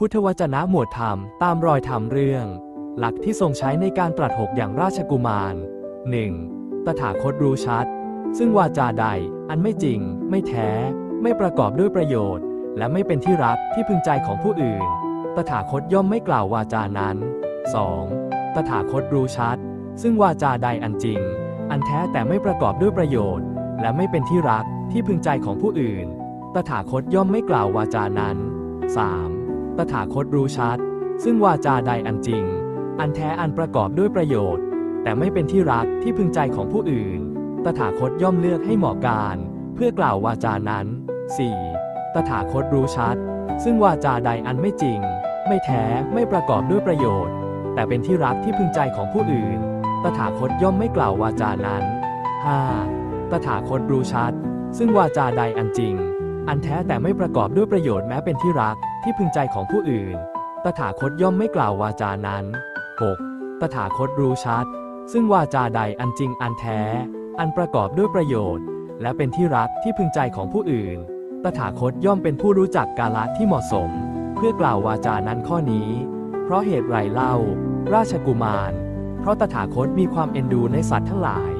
พุทธวจนะหมวดธรรมตามรอยธรรมเรื่อง หลักที่ทรงใช้ในการตรัสหกอย่างราชกุมาร 1. ตถาคตรู้ชัด ซึ่งวาจาใดอันไม่จริง ไม่แท้ ไม่ประกอบด้วยประโยชน์ และไม่เป็นที่รักที่พึงใจของผู้อื่น ตถาคตย่อมไม่กล่าววาจานั้น 2. ตถาคตรู้ชัด ซึ่งวาจาใดอันจริง อันแท้แต่ไม่ประกอบด้วยประโยชน์ และไม่เป็นที่รักที่พึงใจของผู้อื่น ตถาคตย่อมไม่กล่าววาจานั้น 3. ตถาคตรู้ชัด ซึ่งวาจาใดอันจริง อันแท้อันประกอบด้วยประโยชน์ แต่ไม่เป็นที่รักที่พึงใจของผู้อื่น ตถาคตย่อมเลือกให้เหมาะการ เพื่อกล่าววาจานั้น 4. ตถาคตรู้ชัด ซึ่งวาจาใดอันไม่จริง ไม่แท้ไม่ประกอบด้วยประโยชน์ แต่เป็นที่รักที่พึงใจของผู้อื่น ตถาคตย่อมไม่กล่าววาจานั้น 5. ตถาคตรู้ชัด ซึ่งวาจาใดอันจริง อันแท้แต่ไม่ประกอบด้วยประโยชน์แม้เป็นที่รัก ที่พึงใจของผู้อื่น ตถาคตย่อมไม่กล่าววาจานั้น 6. ตถาคตรู้ชัด ซึ่งวาจาใดอันจริงอันแท้ อันประกอบด้วยประโยชน์ และเป็นที่รักที่พึงใจของผู้อื่น ตถาคตย่อมเป็นผู้รู้จักกาลที่เหมาะสม เพื่อกล่าววาจานั้นข้อนี้ เพราะเหตุไรเล่า ราชกุมาร เพราะตถาคตมีความเอ็นดูในสัตว์ทั้งหลาย